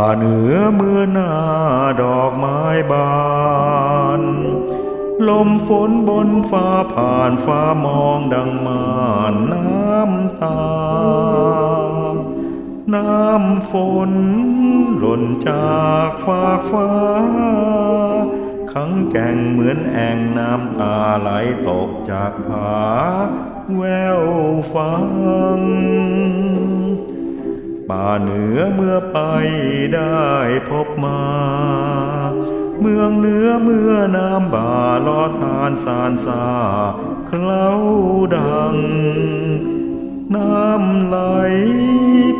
าเหนือเมื่อหน้าดอกไม้บาน ลมฝนบนฟ้าผ่านฟ้ามองดังมานน้ำตา น้ำฝนหล่นจากฟากฟ้าขังแก่งเหมือนแอ่งน้ำตาไหลตกจากผาแววฟัง ป่าเหนือเมื่อไปได้พบมา เมืองเหนือเมื่อน้ำบ่าลอทานสารสาเคล้าดัง น้ำไหล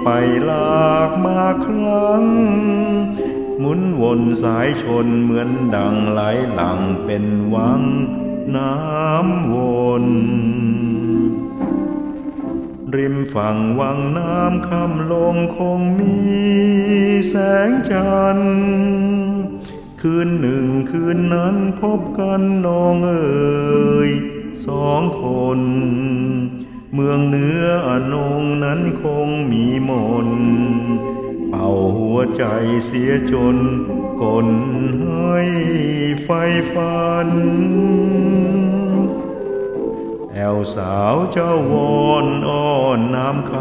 ไปหลากมาครั้ง หมุนวนสายชนเหมือนดังไหลหลังเป็นวังน้ำวน ริมฝั่งวังน้ำคำลงคงมีแสงจันทร์คืนหนึ่งคืนนั้นพบกันน้องเอ๋ยสองคน เมืองเหนืออนงนั้นคงมีมน เป่าหัวใจเสียจนกลให้ไฟฟัน แอวสาวเจ้าวอนอ้อนน้ำค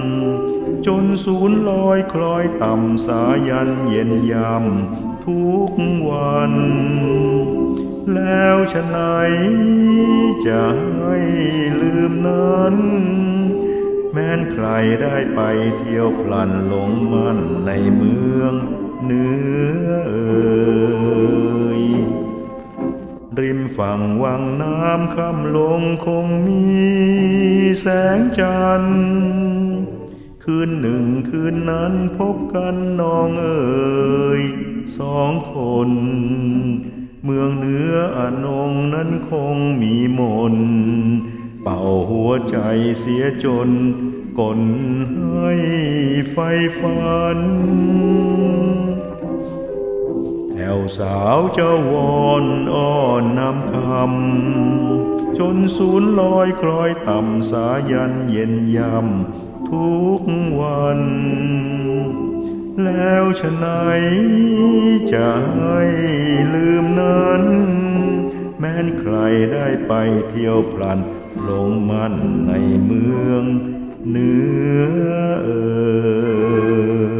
ำ จนสูนย์ลอยคล้อยต่ำสายันเย็นยำทุกวัน แล้วฉะไหนจะให้ลืมนั้น แม้นใครได้ไปเที่ยวพลันหลงมันในเมืองเหนือเอ่ย ริมฝั่งวังน้ำคำลงคงมีแสงจันทร์คืนหนึ่งคืนนั้นพบกันน้องเอ๋ยสองคน เมืองเหนืออนงนั้นคงมีมน เป่าหัวใจเสียจนกลให้ไฟฟัน วสาวเจ้าวอนอ้อนนำคำ จนสูนย์ลอยคล้อยต่ำสายันเย็นยำทุกวัน แล้วฉะไหนจะให้ลืมนั้น แม้นใครได้ไปเที่ยวพลันลงมันในเมืองเหนือเอ่ย